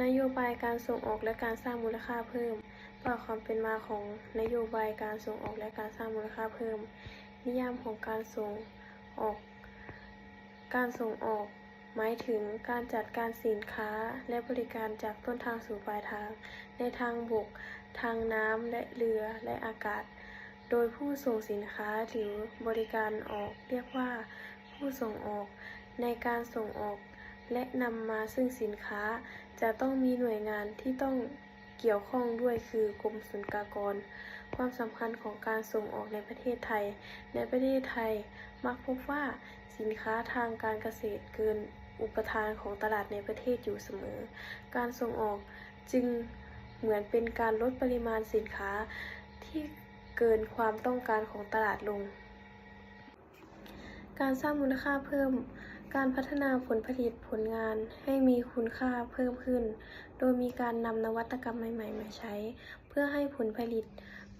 นโยบายการส่งออกและการสร้างมูลค่าเพิ่มประวัติความเป็นมาของนโยบายการส่งออกและการสร้างมูลค่าเพิ่ม นิยามของการส่งออก การส่งออก หมายถึงการจัดการสินค้าและบริการจากต้นทางสู่ปลายทาง ในทางบก ทางน้ำและเรือและอากาศ โดยผู้ส่งสินค้าหรือบริการออกเรียกว่า ผู้ส่งออก ในการส่งออกและนำมาซึ่งสินค้า จะต้องมีหน่วยงานที่ต้องเกี่ยวข้องด้วยคือกรมศุลกากร ความสำคัญของการส่งออกในประเทศไทย ในประเทศไทยมักพบว่าสินค้าทางการเกษตรเกินอุปทานของตลาดในประเทศอยู่เสมอ การส่งออกจึงเหมือนเป็นการลดปริมาณสินค้าที่เกินความต้องการของตลาดลง การสร้างมูลค่าเพิ่ม การพัฒนาผลผลิตผลงานให้มีคุณค่าเพิ่มขึ้น โดยมีการนำนวัตกรรมใหม่ ๆ มาใช้ เพื่อให้ผลผลิต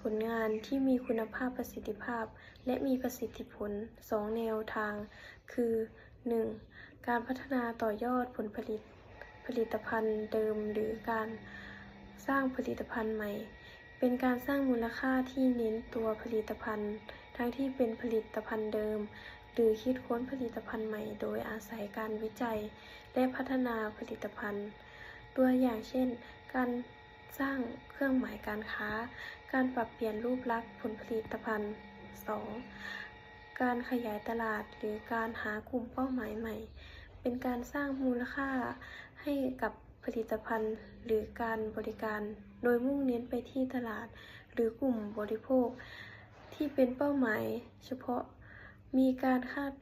ผลงานที่มีคุณภาพประสิทธิภาพ และมีประสิทธิผล 2 แนวทาง คือ 1. การพัฒนาต่อยอดผลผลิตผลิตภัณฑ์เดิมหรือการสร้างผลิตภัณฑ์ใหม่ เป็นการสร้างมูลค่าที่เน้นตัวผลิตภัณฑ์ ทั้งที่เป็นผลิตภัณฑ์เดิม หรือคิดค้นผลิตภัณฑ์ใหม่ โดยอาศัยการวิจัย และพัฒนาผลิตภัณฑ์ ตัวอย่างเช่น การสร้างเครื่องหมายการค้า การปรับเปลี่ยนรูปลักษณ์ผลผลิตภัณฑ์ 2. การขยายตลาดหรือการหากลุ่มเป้าหมายใหม่ เป็นการสร้างมูลค่าให้กับผลิตภัณฑ์หรือการบริการ โดยมุ่งเน้นไปที่ตลาด หรือกลุ่มบริโภค ที่เป็นเป้าหมายเฉพาะ มีการคาด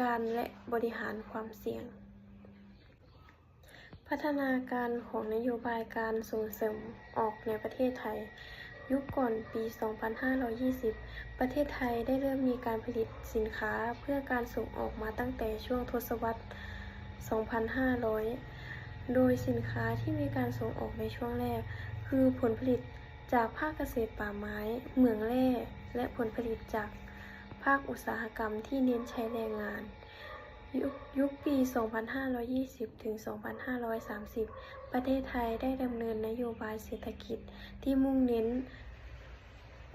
การณ์และบริหารความเสี่ยง พัฒนาการของนโยบายการส่งเสริมออกในประเทศไทย ยุคก่อนปี 2520 ประเทศไทยได้เริ่มมีการผลิตสินค้าเพื่อการส่งออกมาตั้งแต่ช่วงทศวรรษ 2500 โดยสินค้าที่มีการส่งออกในช่วงแรก คือผลผลิตจากภาคเกษตรป่าไม้ เหมืองแร่ และผลผลิตจาก ภาคอุตสาหกรรมที่เน้นใช้แรงงานยุคยุคปี 2520 ถึง 2530 ประเทศไทยได้ดำเนินนโยบายเศรษฐกิจที่มุ่งเน้น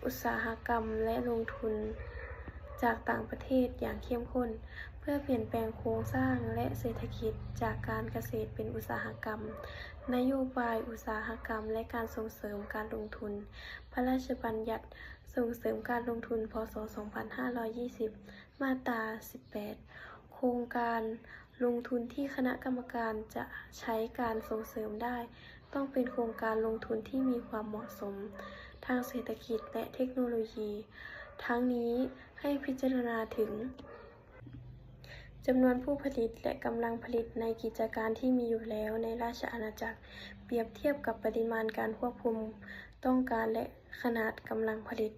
อุตสาหกรรมและลงทุนจากต่างประเทศอย่างเข้มข้น เพื่อเปลี่ยนแปลงโครงสร้างและเศรษฐกิจจากการเกษตรเป็นอุตสาหกรรม นโยบายอุตสาหกรรมและการส่งเสริมการลงทุน พระราชบัญญัติส่งเสริมการลงทุน พศ 2520 มาตรา 18 โครงการลงทุนที่คณะกรรมการจะใช้การส่งเสริมได้ ต้องเป็นโครงการลงทุนที่มีความเหมาะสม ทางเศรษฐกิจและเทคโนโลยี ทั้งนี้ให้พิจารณาถึง จำนวนผู้ผลิตและกำลังผลิตในกิจการที่มีอยู่แล้วในราชอาณาจักร เปรียบเทียบกับปริมาณการควบคุมต้องการและขนาดกำลังผลิต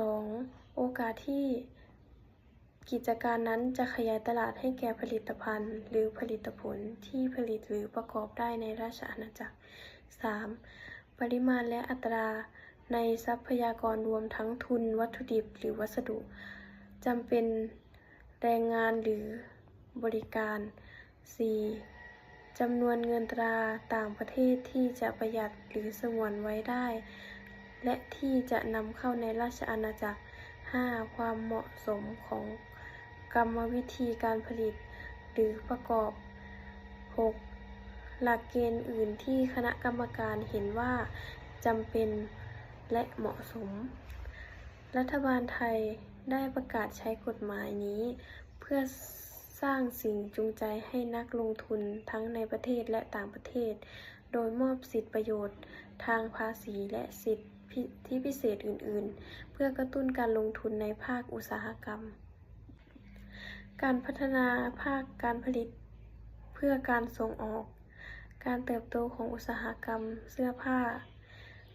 2. โอกาสที่กิจการนั้นจะขยายตลาดให้แก่ผลิตภัณฑ์ หรือผลิตผลที่ผลิตหรือประกอบได้ในราชอาณาจักร 3. ปริมาณและอัตราในทรัพยากรรวมทั้งทุนวัตถุดิบหรือวัสดุจำเป็น แรงงานหรือบริการ 4. จำนวนเงินตราต่างประเทศที่จะประหยัดหรือสงวนไว้ได้ และที่จะนำเข้าในราชอาณาจักร 5. ความเหมาะสมของกรรมวิธีการผลิต หรือประกอบ 6. หลักเกณฑ์อื่นที่คณะกรรมการเห็นว่าจำเป็นและเหมาะสม รัฐบาลไทย ได้ประกาศใช้กฎหมายนี้ เพื่อสร้างสิ่งจูงใจให้นักลงทุนทั้งในประเทศและต่างประเทศ โดยมอบสิทธิประโยชน์ ทางภาษีและสิทธิพิเศษอื่น ๆ เพื่อกระตุ้นการลงทุนในภาคอุตสาหกรรม การพัฒนาภาคการผลิตเพื่อการส่งออก การเติบโตของอุตสาหกรรมเสื้อผ้า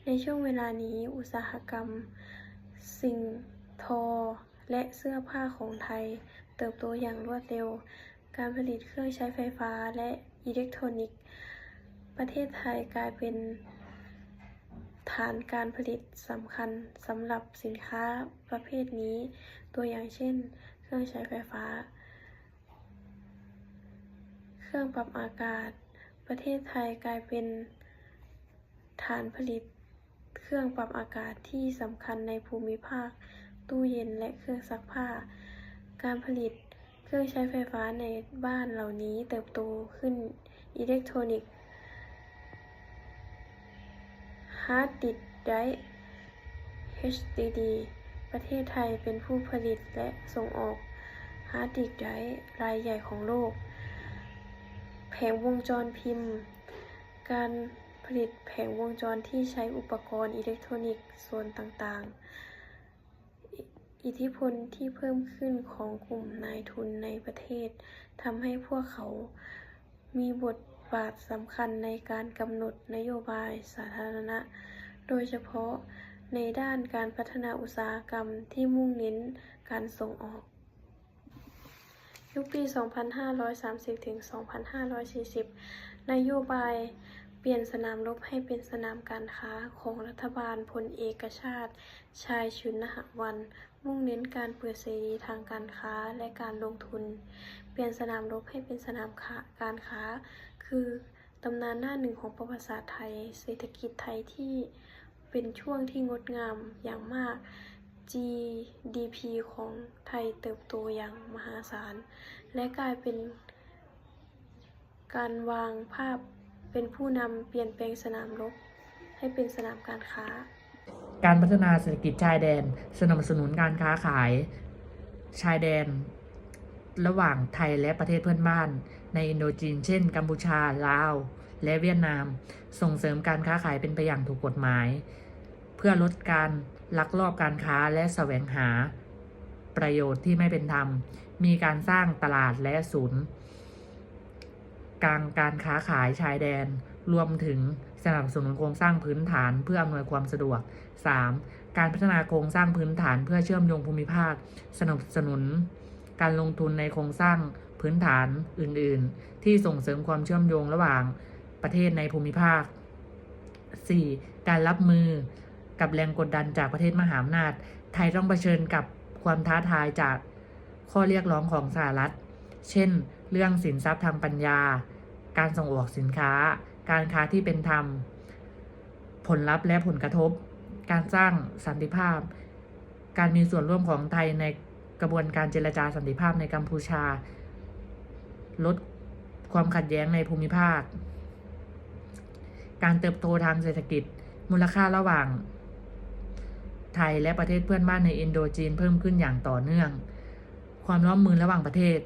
ในช่วงเวลานี้อุตสาหกรรม สิ่งทอ และเสื้อผ้าของไทย เติบโตอย่างรวดเร็ว การผลิตเครื่องใช้ไฟฟ้าและอิเล็กทรอนิกส์ ประเทศไทยกลายเป็น ฐานการผลิตสำคัญสำหรับสินค้าประเภทนี้ ตัวอย่างเช่น เครื่องใช้ไฟฟ้า เครื่องปรับอากาศ ประเทศไทยกลายเป็น ฐานผลิต เครื่องปรับอากาศที่สำคัญในภูมิภาค ตู้เย็นและเครื่องซักผ้า การผลิตเครื่องใช้ไฟฟ้าในบ้านเหล่านี้เติบโตขึ้นอิเล็กทรอนิกส์ฮาร์ดดิสก์ไดรฟ์ HDD ประเทศไทยเป็นผู้ผลิตและส่งออกฮาร์ดดิสก์ไดรฟ์รายใหญ่ของโลก แผงวงจรพิมพ์ การผลิตแผงวงจรที่ใช้อุปกรณ์อิเล็กทรอนิกส์ส่วนต่างๆ อิทธิพลที่เพิ่มขึ้นของกลุ่มนายทุนในประเทศทำให้พวกเขามีบทบาทสำคัญในการกำหนดนโยบายสาธารณะ โดยเฉพาะในด้านการพัฒนาอุตสาหกรรมที่มุ่งเน้นการส่งออก ยุคปี 2530 ถึง 2540 นโยบายเปลี่ยนสนามรบให้เป็นสนามการค้าของรัฐบาลพลเอกชาติ ชายชุนหวัน มุ่งเน้นการเปิดเสรีทางการค้าและการลงทุน เปลี่ยนสนามรบให้เป็นสนามาการค้า คือตำนานหน้าหนึ่งของประวัติศาสตร์ไทย เศรษฐกิจไทยที่เป็นช่วงที่งดงามอย่างมาก GDP ของไทยเติบโตอย่างมหาศาล และกลายเป็นการวางภาพเป็นผู้นำเปลี่ยนแปลงสนามรบให้เป็นสนามการค้า การพัฒนาเศรษฐกิจชายแดน สนับสนุนการค้าขาย ชายแดน ระหว่างไทยและประเทศเพื่อนบ้าน ในอินโดจีน เช่น กัมพูชา ลาว และเวียดนาม ส่งเสริมการค้าขายเป็นไปอย่างถูกกฎหมาย เพื่อลดการลักลอบการค้าและแสวงหา ประโยชน์ที่ไม่เป็นธรรม มีการสร้างตลาดและศูนย์กลางการค้าขายชายแดน รวมถึง สนับสนุนโครงสร้างพื้นฐานเพื่ออำนวยความสะดวก 3. การพัฒนาโครงสร้างพื้นฐานเพื่อเชื่อมโยงภูมิภาค สนับสนุน การลงทุนในโครงสร้างพื้นฐานอื่น ๆ ที่ส่งเสริมความเชื่อมโยงระหว่างประเทศในภูมิภาค 4. การรับมือกับแรงกดดันจากประเทศมหาอำนาจ ไทยต้องเผชิญกับความท้าทายจากข้อเรียกร้องของสหรัฐ เช่น เรื่องสินทรัพย์ทางปัญญา การส่งออกสินค้า การค้าที่เป็นธรรม ผลลัพธ์และผลกระทบ การสร้างสันติภาพ การมีส่วนร่วมของไทยในกระบวนการเจรจาสันติภาพในกัมพูชา ลดความขัดแย้งในภูมิภาค การเติบโตทางเศรษฐกิจ มูลค่าระหว่าง ไทยและประเทศเพื่อนบ้านในอินโดจีนเพิ่มขึ้นอย่างต่อเนื่อง ความร่วมมือระหว่างประเทศ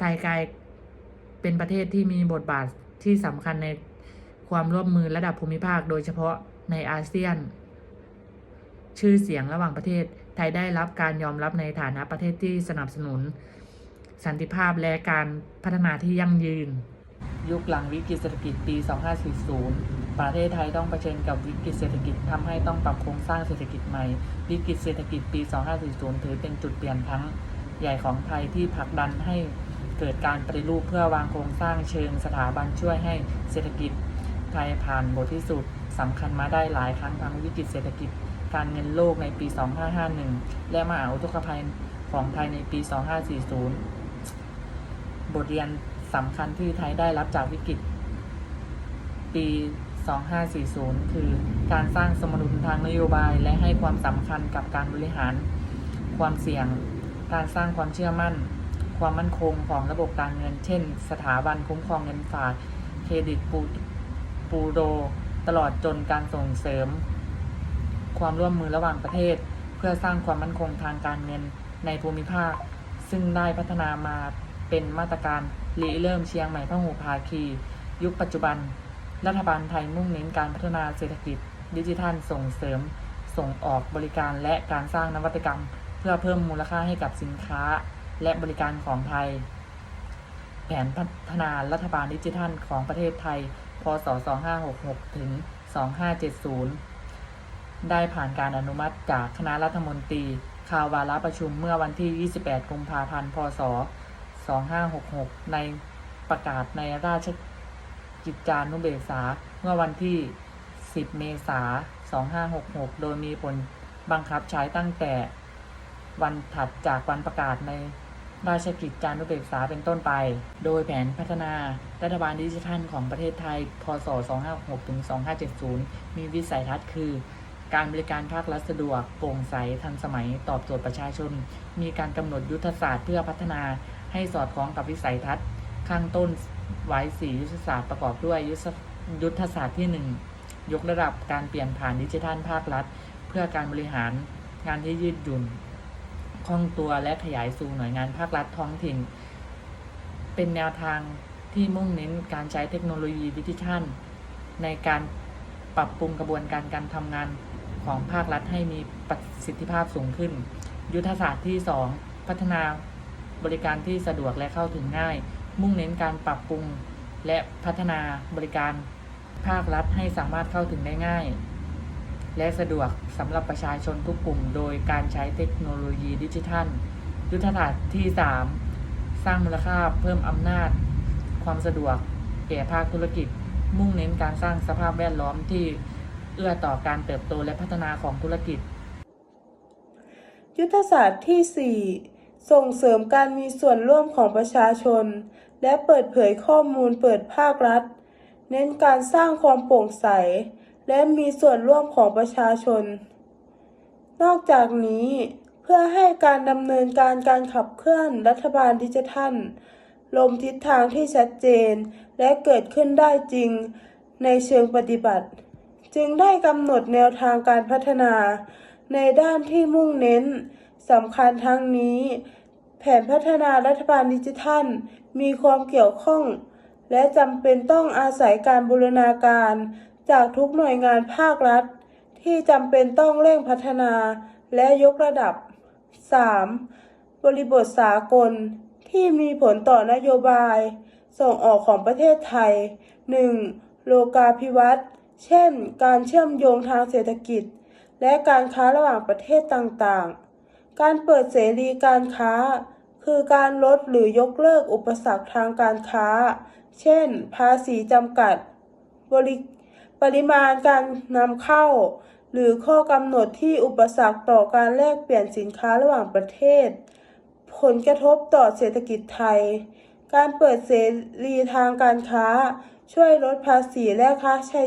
ไทยกลายเป็นประเทศที่มีบทบาท ที่สำคัญในความร่วมมือระดับภูมิภาค โดยเฉพาะในอาเซียน ชื่อเสียงระหว่างประเทศ ไทยได้รับการยอมรับในฐานะประเทศที่สนับสนุน สันติภาพและการพัฒนาที่ยั่งยืน ยุคหลังวิกฤตเศรษฐกิจปี 2540 ประเทศไทยต้องเผชิญกับวิกฤตเศรษฐกิจทำให้ต้องปรับโครงสร้างเศรษฐกิจใหม่ วิกฤตเศรษฐกิจปี 2540 ถือเป็นจุดเปลี่ยนครั้งใหญ่ของไทยที่ผลักดันให้ เกิดการปฏิรูปเพื่อวางโครงสร้างเชิงสถาบันช่วยให้เศรษฐกิจไทยผ่านบทที่สุดสำคัญมาได้หลายครั้งทั้งวิกฤตเศรษฐกิจการเงินโลกในปี 2551 และมหาอุทกภัยของไทยในปี 2540 บทเรียนสำคัญที่ไทยได้รับจากวิกฤต ปี 2540 คือการสร้างสมดุลทางนโยบาย และให้ความสำคัญกับการบริหาร ความเสี่ยง การสร้างความเชื่อมั่น ความมั่นคงของระบบการเงิน เช่น สถาบันคุ้มครองเงินฝากเครดิตปูปูโดตลอดจนการส่งเสริม ความร่วมมือระหว่างประเทศ เพื่อสร้างความมั่นคงทางการเงินในภูมิภาค ซึ่งได้พัฒนามาเป็นมาตรการริเริ่มเชียงใหม่พหูภาคี ยุคปัจจุบัน รัฐบาลไทยมุ่งเน้นการพัฒนาเศรษฐกิจ ดิจิทัลส่งเสริม ส่งออกบริการและการสร้างนวัตกรรม เพื่อเพิ่มมูลค่าให้กับสินค้า และบริการของไทย แผนพัฒนารัฐบาลดิจิทัลของประเทศไทย พศ 2566 ถึง 2570 ได้ผ่านการอนุมัติจากคณะรัฐมนตรีข่าวาระประชุมเมื่อวันที่ 28 กุมภาพันธ์ พศ 2566 ในประกาศในราชกิจจานุเบกษาเมื่อวันที่ 10 เมษายน 2566 โดยมีผลบังคับใช้ตั้งแต่วันถัดจากวันประกาศใน ราชกิจจานุเบกษาเป็นต้นไป โดยแผนพัฒนารัฐบาลดิจิทัลของประเทศไทย พศ 2566-2570 มีวิสัยทัศน์คือ การบริการภาครัฐสะดวก โปร่งใส ทันสมัย ตอบโจทย์ประชาชน มีการกำหนดยุทธศาสตร์เพื่อพัฒนาให้สอดคล้องกับวิสัยทัศน์ ข้างต้นไว้สียุทธศาสตร์ประกอบด้วยยุทธยุทธศาสตร์ที่ 1 ยกระดับการเปลี่ยนผ่านดิจิทัลภาครัฐ เพื่อการบริหารงานที่ยืดหยุ่น คล่องตัวและขยายสู่หน่วยงานภาครัฐท้องถิ่น เป็นแนวทางที่มุ่งเน้นการใช้เทคโนโลยีดิจิทัล ในการปรับปรุงกระบวนการการทำงานของภาครัฐให้มีประสิทธิภาพสูงขึ้น ยุทธศาสตร์ที่ 2 พัฒนาบริการที่สะดวกและเข้าถึงง่าย มุ่งเน้นการปรับปรุงและพัฒนาบริการภาครัฐให้สามารถเข้าถึงได้ง่าย และสะดวกสำหรับประชาชนทุกกลุ่ม โดยการใช้เทคโนโลยีดิจิทัล ยุทธศาสตร์ที่ 3 สร้างมูลค่าเพิ่มอำนาจ ความสะดวกแก่ภาคธุรกิจ มุ่งเน้นการสร้างสภาพแวดล้อมที่เอื้อต่อการเติบโตและพัฒนาของธุรกิจ ยุทธศาสตร์ที่ 4 ส่งเสริมการมีส่วนร่วมของประชาชน และเปิดเผยข้อมูลเปิดภาครัฐ เน้นการสร้างความโปร่งใส และมีส่วนร่วมของประชาชน นอกจากนี้เพื่อให้การดำเนินการการขับเคลื่อนรัฐบาลดิจิทัลลมทิศทางที่ชัดเจน และเกิดขึ้นได้จริงในเชิงปฏิบัติ จึงได้กำหนดแนวทางการพัฒนา ในด้านที่มุ่งเน้นสำคัญทั้งนี้ แผนพัฒนารัฐบาลดิจิทัล มีความเกี่ยวข้อง และจำเป็นต้องอาศัยการบูรณาการ จากทุกหน่วยงานภาครัฐ ที่จำเป็นต้องเร่งพัฒนาและยกระดับ 3. บริบทสากลที่มีผลต่อนโยบาย ส่งออกของประเทศไทย 1. โลกาภิวัตน์เช่น การเชื่อมโยงทางเศรษฐกิจ และการค้าระหว่างประเทศต่างๆ การเปิดเสรีการค้า คือการลดหรือยกเลิกอุปสรรคทางการค้า เช่น ภาษีจำกัด บริ ปริมาณการนำเข้า หรือข้อกำหนดที่อุปสรรคต่อการแลกเปลี่ยนสินค้าระหว่างประเทศ ผลกระทบต่อเศรษฐกิจไทย การเปิดเสรีทางการค้า ช่วยลดภาษีและค่าใช้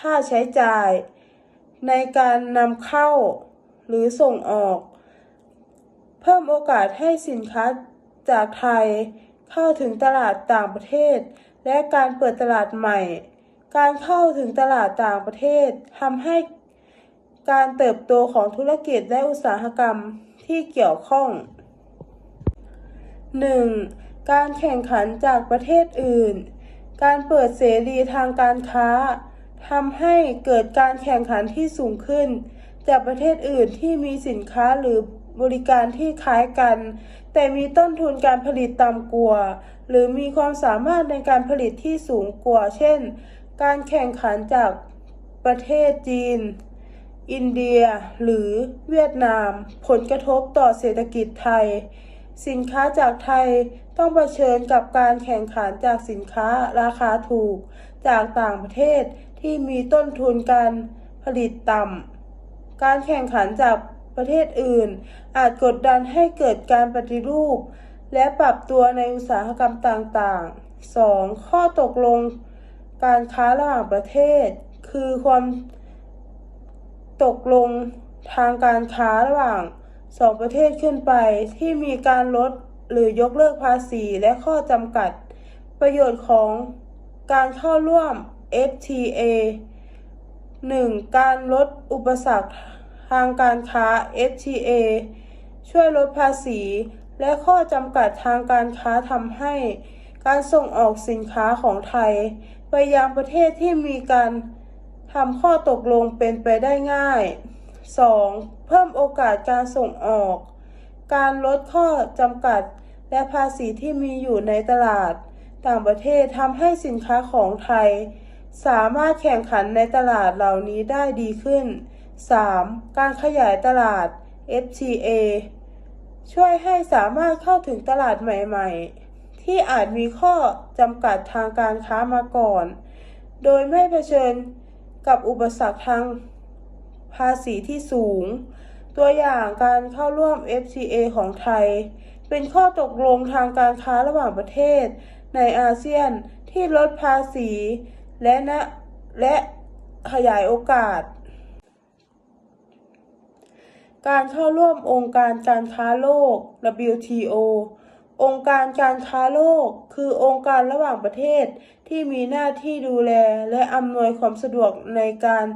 ค่าใช้จ่าย ในการนำเข้าหรือส่งออก เพิ่มโอกาสให้สินค้าจากไทยเข้าถึงตลาดต่างประเทศ และการเปิดตลาดใหม่ การเข้าถึงตลาดต่างประเทศทำให้การเติบโตของธุรกิจและอุตสาหกรรมที่เกี่ยวข้อง 1. การแข่งขันจากประเทศอื่น การเปิดเสรีทางการค้าทำให้เกิดการแข่งขันที่สูงขึ้น จากประเทศอื่นที่มีสินค้าหรือบริการที่คล้ายกัน แต่มีต้นทุนการผลิตต่ำกว่า หรือมีความสามารถในการผลิตที่สูงกว่า เช่น การแข่งขันจากประเทศจีน อินเดีย หรือเวียดนาม ผลกระทบต่อเศรษฐกิจไทย สินค้าจากไทยต้องเผชิญกับการแข่งขันจากสินค้าราคาถูก จากต่างประเทศที่มีต้นทุนการผลิตต่ำ การแข่งขันจากประเทศอื่น อาจกดดันให้เกิดการปฏิรูป และปรับตัวในอุตสาหกรรมต่างๆ 2. ข้อตกลง การค้าระหว่างประเทศ คือความตกลงทางการค้าระหว่างสองประเทศขึ้นไปที่มีการลดหรือยกเลิกภาษีและข้อจำกัด ประโยชน์ของการเข้าร่วม FTA 1. การลดอุปสรรคทางการค้า FTA ช่วยลดภาษี และข้อจำกัดทางการค้าทำให้ การส่งออกสินค้าของไทย ยังประเทศที่มีการทำข้อตกลงเป็นไปได้ง่าย 2. เพิ่มโอกาสการส่งออก การลดข้อจำกัดและภาษีที่มีอยู่ในตลาด ต่างประเทศทำให้สินค้าของไทย สามารถแข่งขันในตลาดเหล่านี้ได้ดีขึ้น 3. การขยายตลาด FTA ช่วยให้สามารถเข้าถึงตลาดใหม่ ๆ ที่อาจมีข้อจำกัดทางการค้ามาก่อน โดยไม่เผชิญกับอุปสรรคทางภาษีที่สูง ตัวอย่างการเข้าร่วม FTA ของไทย เป็นข้อตกลงทางการค้าระหว่างประเทศ ในอาเซียนที่ลดภาษี และนะและขยายโอกาส การเข้าร่วมองค์การการค้าโลก WTO องค์การการค้าโลก คือองค์การระหว่างประเทศที่มีหน้าที่ดูแล และอำนวยความสะดวกในการ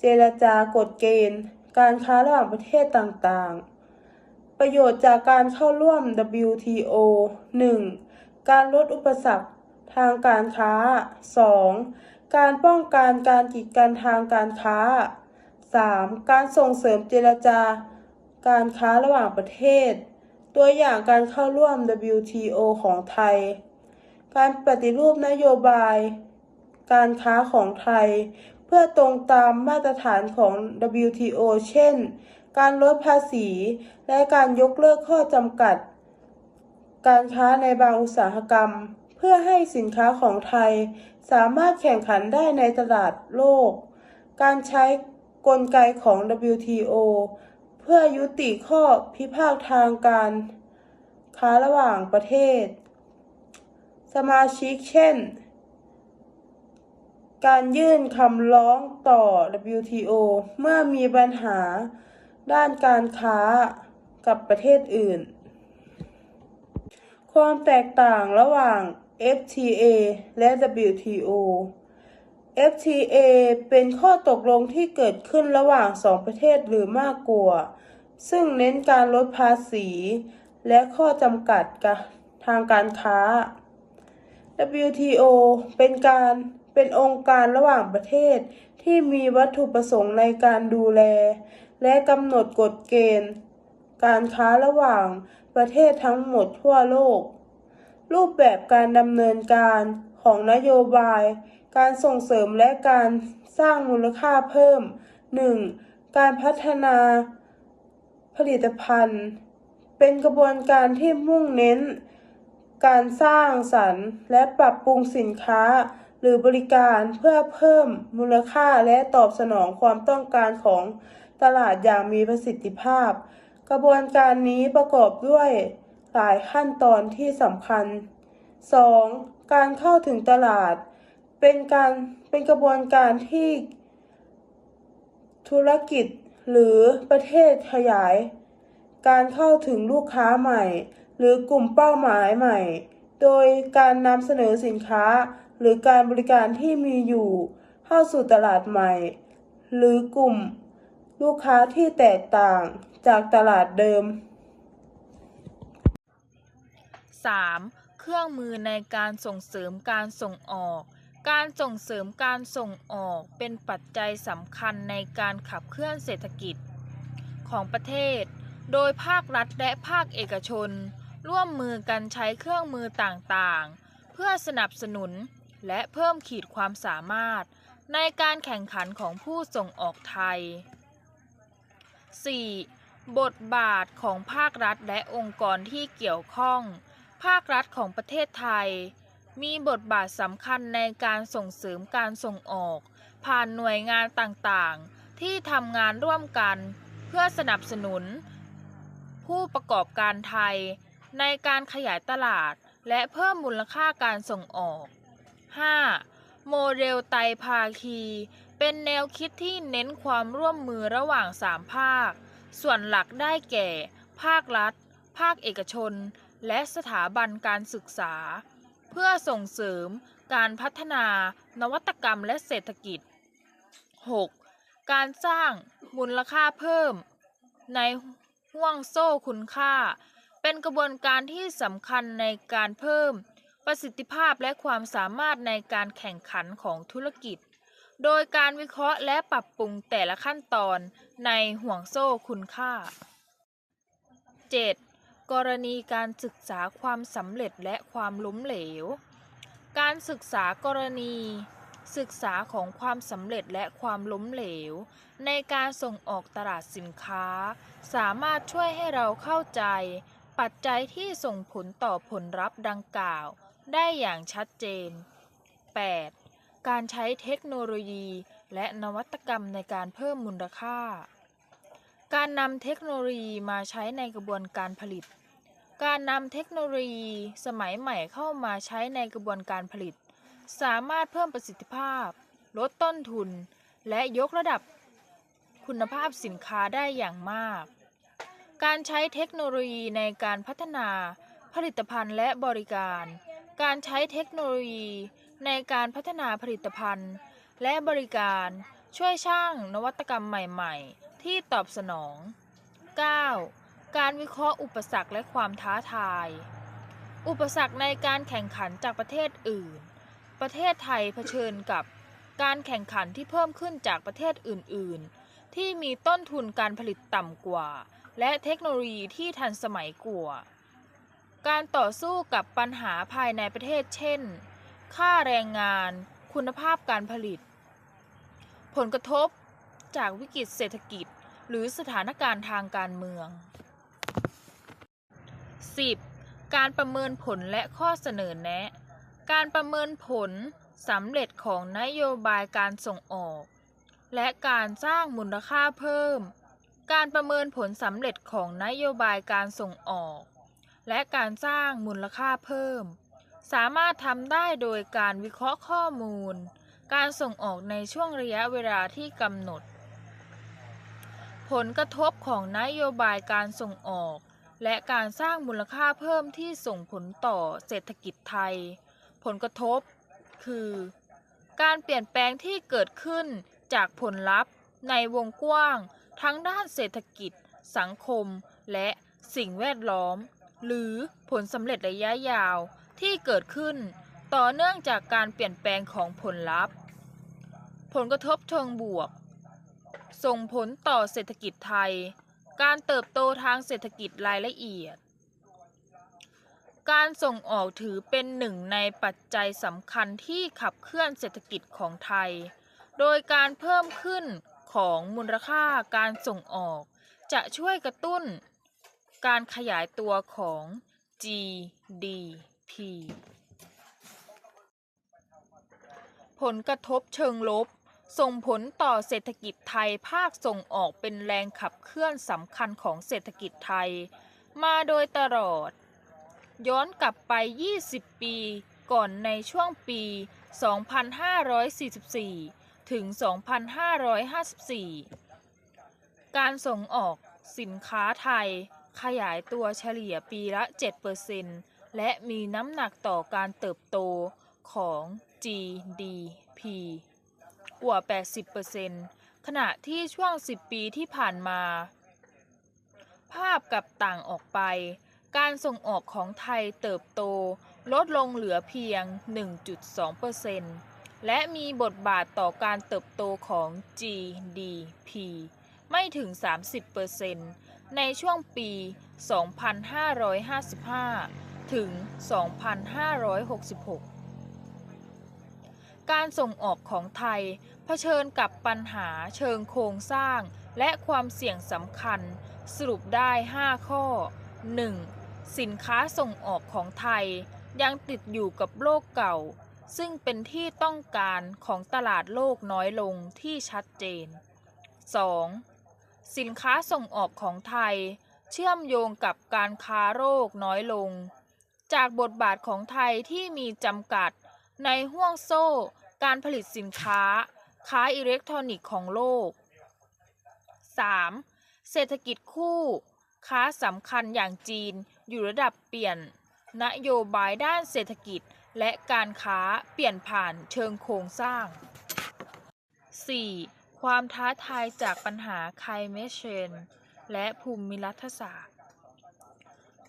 เจรจากฎเกณฑ์ การค้าระหว่างประเทศต่างๆ ประโยชน์จากการเข้าร่วม WTO 1. การลดอุปสรรคทางการค้า 2. การป้องกันการกีดกันทางการค้า 3. การส่งเสริมเจรจาการค้าระหว่างประเทศ ตัวอย่างการเข้าร่วม WTO ของไทย การปฏิรูปนโยบาย การค้าของไทย เพื่อตรงตามมาตรฐานของ WTO เช่น การลดภาษี และการยกเลิกข้อจำกัด การค้าในบางอุตสาหกรรม เพื่อให้สินค้าของไทย สามารถแข่งขันได้ในตลาดโลก การใช้กลไกของ WTO พื่อยุติข้อพิพาททางการค้าระหว่างประเทศ สมาชิกเช่น การยื่นคำร้องต่อ WTO เมื่อมีปัญหาด้านการค้ากับประเทศอื่น ความแตกต่างระหว่าง FTA และ WTO FTA เป็นข้อตกลงที่เกิดขึ้นระหว่างสองประเทศหรือมากกว่า ซึ่งเน้นการลดภาษี และข้อจำกัดทางการค้า WTO เป็นการเป็นองค์การระหว่างประเทศที่มีวัตถุประสงค์ในการดูแล และกำหนดกฎเกณฑ์ การค้าระหว่างประเทศทั้งหมดทั่วโลก รูปแบบการดำเนินการของนโยบาย การส่งเสริมและการสร้างมูลค่าเพิ่ม 1. การพัฒนา ผลิตภัณฑ์ เป็นกระบวนการที่มุ่งเน้น การสร้างสรรค์และปรับปรุงสินค้า หรือบริการเพื่อเพิ่มมูลค่าและตอบสนองความต้องการของตลาดอย่างมีประสิทธิภาพ กระบวนการนี้ประกอบด้วยหลายขั้นตอนที่สำคัญ 2. การเข้าถึงตลาด เป็นการเป็นกระบวนการที่ธุรกิจ หรือประเทศขยาย การเข้าถึงลูกค้าใหม่ หรือกลุ่มเป้าหมายใหม่ โดยการนำเสนอสินค้า หรือการบริการที่มีอยู่ เข้าสู่ตลาดใหม่ หรือกลุ่ม ลูกค้าที่แตกต่างจากตลาดเดิม 3. เครื่องมือในการส่งเสริมการส่งออก การส่งเสริมการส่งออกเป็นปัจจัยสำคัญในการขับเคลื่อนเศรษฐกิจของประเทศ โดยภาครัฐและภาคเอกชน ร่วมมือกันใช้เครื่องมือต่างๆ เพื่อสนับสนุนและเพิ่มขีดความสามารถ ในการแข่งขันของผู้ส่งออกไทย 4. บทบาทของภาครัฐและองค์กรที่เกี่ยวข้อง ภาครัฐของประเทศไทย มีบทบาทสำคัญในการส่งเสริมการส่งออก ผ่านหน่วยงานต่างๆ ที่ทำงานร่วมกัน เพื่อสนับสนุน ผู้ประกอบการไทย ในการขยายตลาด และเพิ่มมูลค่าการส่งออก 5. โมเดลไตรภาคี เป็นแนวคิดที่เน้นความร่วมมือระหว่างสามภาค ส่วนหลักได้แก่ ภาครัฐ ภาคเอกชน และสถาบันการศึกษา พื่อส่งเสริมการพัฒนานวัตกรรมและเศรษฐกิจ 6. การสร้างมูลค่าเพิ่ม ในห่วงโซ่คุณค่า เป็นกระบวนการที่สำคัญในการเพิ่ม ประสิทธิภาพและความสามารถในการแข่งขันของธุรกิจ โดยการวิเคราะห์และปรับปรุงแต่ละขั้นตอนในห่วงโซ่คุณค่า 7. กรณีการศึกษาความสำเร็จและความล้มเหลว การศึกษากรณี ศึกษาของความสำเร็จและความล้มเหลว ในการส่งออกตลาดสินค้า สามารถช่วยให้เราเข้าใจ ปัจจัยที่ส่งผลต่อผลลัพธ์ดังกล่าว ได้อย่างชัดเจน 8. การใช้เทคโนโลยี และนวัตกรรมในการเพิ่มมูลค่าการนำเทคโนโลยีมาใช้ในกระบวนการผลิต การนำเทคโนโลยีสมัยใหม่เข้ามาใช้ในกระบวนการผลิต สามารถเพิ่มประสิทธิภาพ ลดต้นทุน และยกระดับคุณภาพสินค้าได้อย่างมาก การใช้เทคโนโลยีในการพัฒนาผลิตภัณฑ์และบริการ การใช้เทคโนโลยีในการพัฒนาผลิตภัณฑ์ และบริการช่วยสร้างนวัตกรรมใหม่ ๆ ที่ตอบสนอง 9. การวิเคราะห์อุปสรรคและความท้าทาย อุปสรรคในการแข่งขันจากประเทศอื่น ประเทศไทยเผชิญกับการแข่งขันที่เพิ่มขึ้นจากประเทศอื่น ๆ ที่มีต้นทุนการผลิตต่ำกว่า และเทคโนโลยีที่ทันสมัยกว่า การต่อสู้กับปัญหาภายในประเทศเช่น ค่าแรงงาน คุณภาพการผลิต ผลกระทบจากวิกฤตเศรษฐกิจ หรือสถานการณ์ทางการเมือง 10. การประเมินผลและข้อเสนอแนะ การประเมินผลสำเร็จของนโยบายการส่งออก และการสร้างมูลค่าเพิ่ม การประเมินผลสำเร็จของนโยบายการส่งออก และการสร้างมูลค่าเพิ่ม สามารถทำได้โดยการวิเคราะห์ข้อมูล การส่งออกในช่วงระยะเวลาที่กำหนด ผลกระทบของนโยบายการส่งออก และการสร้างมูลค่าเพิ่มที่ส่งผลต่อเศรษฐกิจไทย ผลกระทบ คือ การเปลี่ยนแปลงที่เกิดขึ้นจากผลลัพธ์ ในวงกว้าง ทั้งด้านเศรษฐกิจ สังคม และสิ่งแวดล้อม หรือผลสำเร็จระยะยาวที่เกิดขึ้น ต่อเนื่องจากการเปลี่ยนแปลงของผลลัพธ์ ผลกระทบเชิงบวก ส่งผลต่อเศรษฐกิจไทย การเติบโตทางเศรษฐกิจรายละเอียด การส่งออกถือเป็นหนึ่งในปัจจัยสำคัญที่ขับเคลื่อนเศรษฐกิจของไทย โดยการเพิ่มขึ้นของมูลค่าการส่งออก จะช่วยกระตุ้น การขยายตัวของ GDP ผลกระทบเชิงลบ ส่งผลต่อเศรษฐกิจไทยภาคส่งออกเป็นแรงขับเคลื่อนสำคัญของเศรษฐกิจไทย มาโดยตลอด ย้อนกลับไป 20 ปีก่อนในช่วงปี 2544 ถึง 2554 การส่งออกสินค้าไทยขยายตัวเฉลี่ยปีละ 7%และมีน้ำหนักต่อการเติบโตของ GDP กว่า 80%ขณะที่ช่วง 10 ปีที่ผ่านมา ภาพกับต่างออกไป การส่งออกของไทยเติบโต ลดลงเหลือเพียง 1.2%และมีบทบาทต่อการเติบโตของ GDP ไม่ถึง 30%ในช่วงปี 2555 ถึง 2566 การส่งออกของไทยเผชิญกับปัญหาเชิงโครงสร้าง และความเสี่ยงสำคัญ สรุปได้ 5 ข้อ 1. สินค้าส่งออกของไทย ยังติดอยู่กับโลกเก่า ซึ่งเป็นที่ต้องการของตลาดโลกน้อยลงที่ชัดเจน 2. สินค้าส่งออกของไทย เชื่อมโยงกับการค้าโรคน้อยลง จากบทบาทของไทยที่มีจำกัดในห่วงโซ่ การผลิตสินค้า ค้าอิเล็กทรอนิกส์ของโลก 3. เศรษฐกิจคู่ ค้าสำคัญอย่างจีนอยู่ระดับเปลี่ยน นโยบายด้านเศรษฐกิจและการค้าเปลี่ยนผ่านเชิงโครงสร้าง 4. ความท้าทายจากปัญหาไคลเมเชนและภูมิรัฐศาสตร์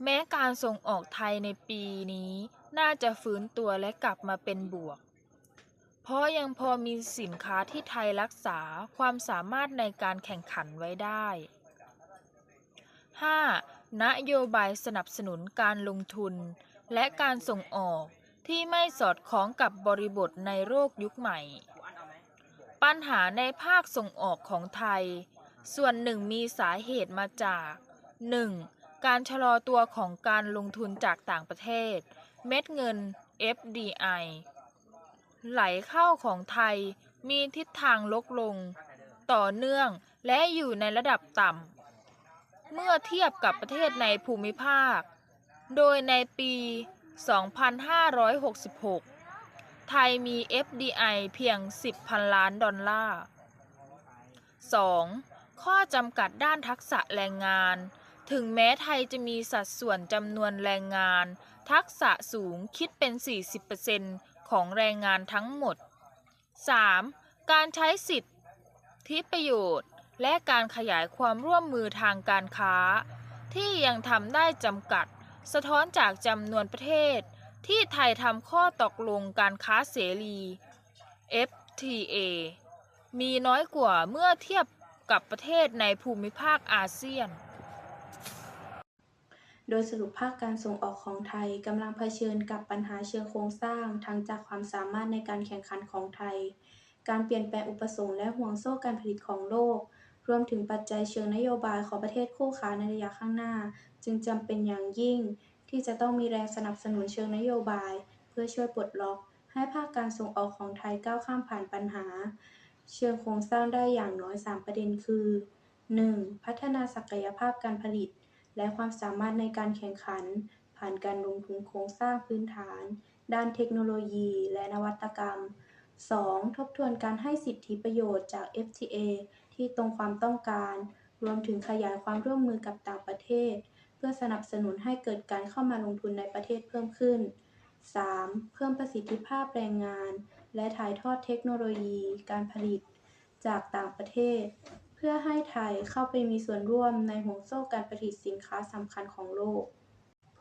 แม้การส่งออกไทยในปีนี้น่าจะฟื้นตัวและกลับมาเป็นบวก เพราะยังพอมีสินค้าที่ไทยรักษาความสามารถในการแข่งขันไว้ได้ 5. นโยบายสนับสนุนการลงทุน และการส่งออกที่ไม่สอดคล้องกับบริบทในโลกยุคใหม่ ปัญหาในภาคส่งออกของไทย ส่วนหนึ่งมีสาเหตุมาจาก 1. การชะลอตัวของการลงทุนจากต่างประเทศ เม็ดเงิน FDI ไหลเข้าของไทยมีทิศทางลดลง ต่อเนื่องและอยู่ในระดับต่ำ เมื่อเทียบกับประเทศในภูมิภาค โดยในปี 2566 ไทยมี FDI เพียง 10พันล้านดอลลาร์ 2. ข้อจำกัดด้านทักษะแรงงาน ถึงแม้ไทยจะมีสัดส่วนจำนวนแรงงาน ทักษะสูงคิดเป็น 40% ของแรงงานทั้งหมด 3. การใช้สิทธิประโยชน์ และการขยายความร่วมมือทางการค้า ที่ยังทำได้จำกัด สะท้อนจากจำนวนประเทศ ที่ไทยทำข้อตกลงการค้าเสรี FTA มีน้อยกว่าเมื่อเทียบกับประเทศในภูมิภาคอาเซียน โดยสรุปภาคการส่งออกของไทยกำลังเผชิญกับปัญหาเชิงโครงสร้าง ทั้งจากความสามารถในการแข่งขันของไทย การเปลี่ยนแปลงอุปสงค์และห่วงโซ่การผลิตของโลก รวมถึงปัจจัยเชิงนโยบายของประเทศคู่ค้าในระยะข้างหน้า จึงจำเป็นอย่างยิ่ง ที่จะต้องมีแรงสนับสนุนเชิงนโยบาย เพื่อช่วยปลดล็อก ให้ภาคการส่งออกของไทยก้าวข้ามผ่านปัญหา เชิงโครงสร้างได้อย่างน้อย 3 ประเด็นคือ 1. พัฒนาศักยภาพการผลิต และความสามารถในการแข่งขัน ผ่านการลงทุนโครงสร้างพื้นฐาน ด้านเทคโนโลยีและนวัตกรรม 2. ทบทวนการให้สิทธิประโยชน์จาก FTA ที่ตรงความต้องการ รวมถึงขยายความร่วมมือกับต่างประเทศ เพื่อสนับสนุนให้เกิดการเข้ามาลงทุนในประเทศเพิ่มขึ้น 3. เพิ่มประสิทธิภาพแรงงาน และถ่ายทอดเทคโนโลยี การผลิต จากต่างประเทศ พื่อให้ไทยเข้าไปมีส่วนร่วมในห่วงโซ่การผลิตสินค้าสำคัญของโลก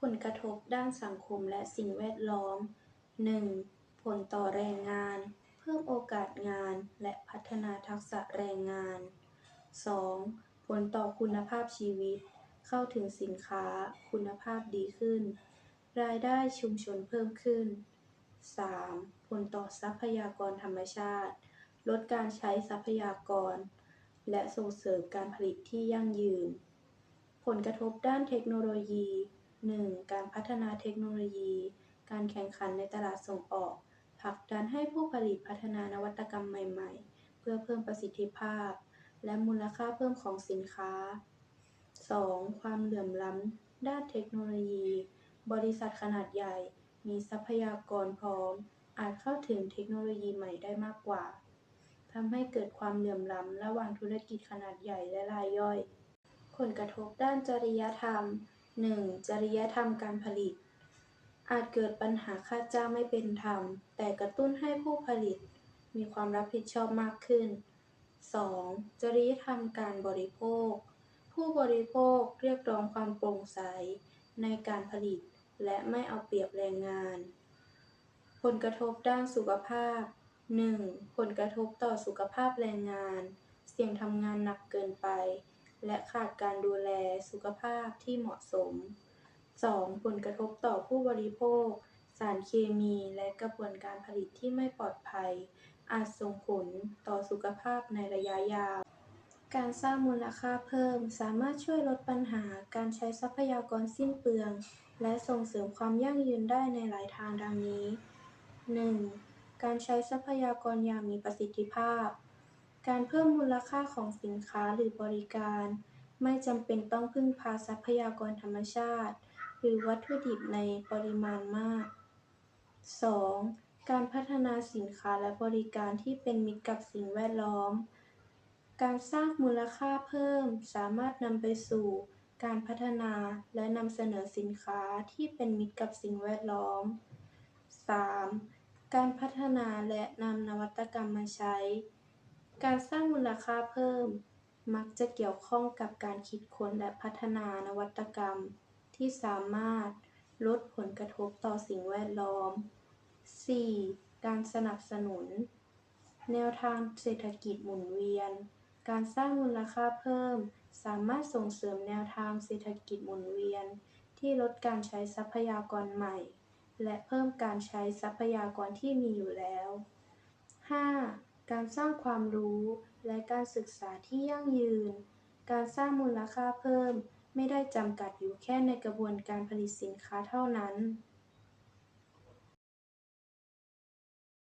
ผลกระทบด้านสังคมและสิ่งแวดล้อม 1. ผลต่อแรงงาน เพิ่มโอกาสงานและพัฒนาทักษะแรงงาน 2. ผลต่อคุณภาพชีวิต เข้าถึงสินค้าคุณภาพดีขึ้น รายได้ชุมชนเพิ่มขึ้น 3. ผลต่อทรัพยากรธรรมชาติ ลดการใช้ทรัพยากร และส่งเสริมการผลิตที่ยั่งยืน ผลกระทบด้านเทคโนโลยี 1. การพัฒนาเทคโนโลยี การแข่งขันในตลาดส่งออกผลักดันให้ผู้ผลิตพัฒนานวัตกรรมใหม่ ๆ เพื่อเพิ่มประสิทธิภาพ และมูลค่าเพิ่มของสินค้า 2. ความเหลื่อมล้ำด้านเทคโนโลยี บริษัทขนาดใหญ่ มีทรัพยากรพร้อม อาจเข้าถึงเทคโนโลยีใหม่ได้มากกว่าำให้เกิดความเหลื่อมล้ำระหว่างธุรกิจขนาดใหญ่และรายย่อย ผลกระทบด้านจริยธรรม 1. จริยธรรมการผลิต อาจเกิดปัญหาค่าจ้างไม่เป็นธรรม แต่กระตุ้นให้ผู้ผลิต มีความรับผิดชอบมากขึ้น 2. จริยธรรมการบริโภค ผู้บริโภคเรียกร้องความโปร่งใส ในการผลิต และไม่เอาเปรียบแรงงาน ผลกระทบด้านสุขภาพ 1. ผลกระทบต่อสุขภาพแรงงาน เสี่ยงทำงานหนักเกินไป และขาดการดูแลสุขภาพที่เหมาะสม 2. ผลกระทบต่อผู้บริโภค สารเคมีและกระบวนการผลิตที่ไม่ปลอดภัย อาจส่งผลต่อสุขภาพในระยะยาว การสร้างมูลค่าเพิ่ม สามารถช่วยลดปัญหาการใช้ทรัพยากรสิ้นเปลือง และส่งเสริมความยั่งยืนได้ในหลายทางดังนี้ 1. การใช้ทรัพยากรอย่างมีประสิทธิภาพ การเพิ่มมูลค่าของสินค้าหรือบริการ ไม่จำเป็นต้องพึ่งพาทรัพยากรธรรมชาติ หรือวัตถุดิบในปริมาณมาก 2. การพัฒนาสินค้าและบริการที่เป็นมิตรกับสิ่งแวดล้อม การสร้างมูลค่าเพิ่มสามารถนำไปสู่ การพัฒนาและนำเสนอสินค้าที่เป็นมิตรกับสิ่งแวดล้อม 3. การพัฒนาและนำนวัตกรรมมาใช้ การสร้างมูลค่าเพิ่ม มักจะเกี่ยวข้องกับการคิดค้นและพัฒนานวัตกรรม ที่สามารถลดผลกระทบต่อสิ่งแวดล้อม 4. การสนับสนุน แนวทางเศรษฐกิจหมุนเวียน การสร้างมูลค่าเพิ่ม สามารถส่งเสริมแนวทางเศรษฐกิจหมุนเวียน ที่ลดการใช้ทรัพยากรใหม่ และเพิ่มการใช้ทรัพยากรที่มีอยู่แล้ว 5. การสร้างความรู้และการศึกษาที่ยั่งยืน การสร้างมูลค่าเพิ่ม ไม่ได้จำกัดอยู่แค่ในกระบวนการผลิตสินค้าเท่านั้น